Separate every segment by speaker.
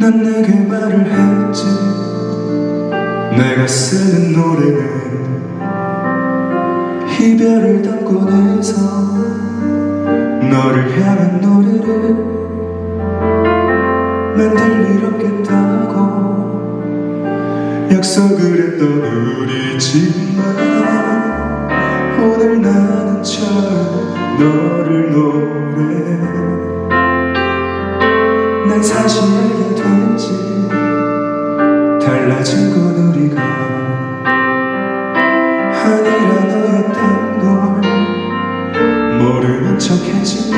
Speaker 1: 난 내게 말을 했지. 내가 쓰는 노래는 이별을 담고 내서 너를 향한 노래를 만들 일 없겠다고 약속을 했던 우리지만 오늘 나는 처음 너를 노래. 난 사실 알게 됐지 달라진 건 우리가 아니라 너였던 걸 모르는 척 했지만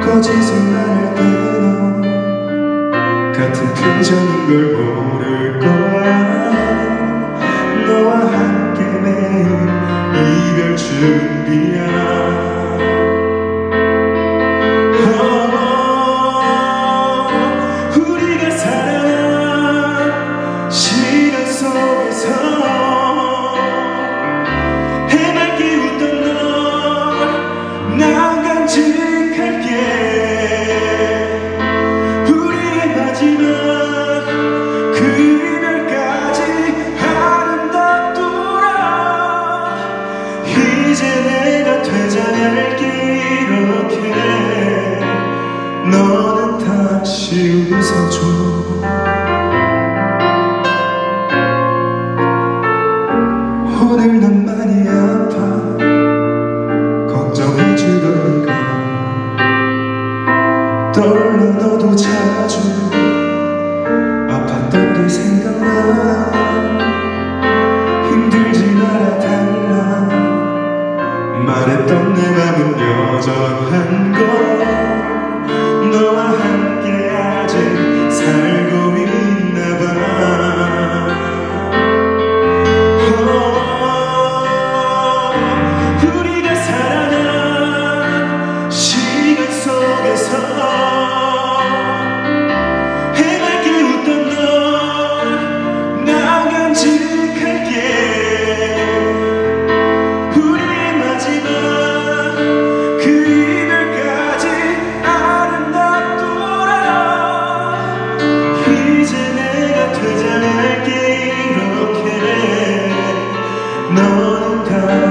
Speaker 1: 거짓을 말할 때너 같은 표정인 걸 모를 이제 내가 되자면 이렇게 너는 다시 웃어줘. 오늘 난 많이 아파. 걱정해주던가 떨려 너도 자주 아팠던 게 생각나. 말했던 내 맘은 여전한 것. 너와 함께 아직 살고 있나 봐. 오, 우리가 살아난 시간 속에서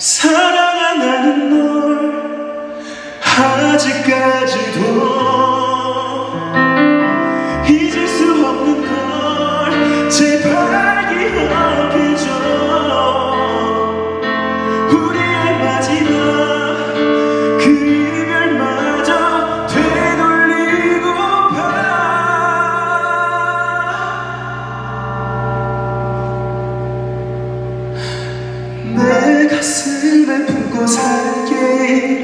Speaker 1: So 가슴에 품고 살게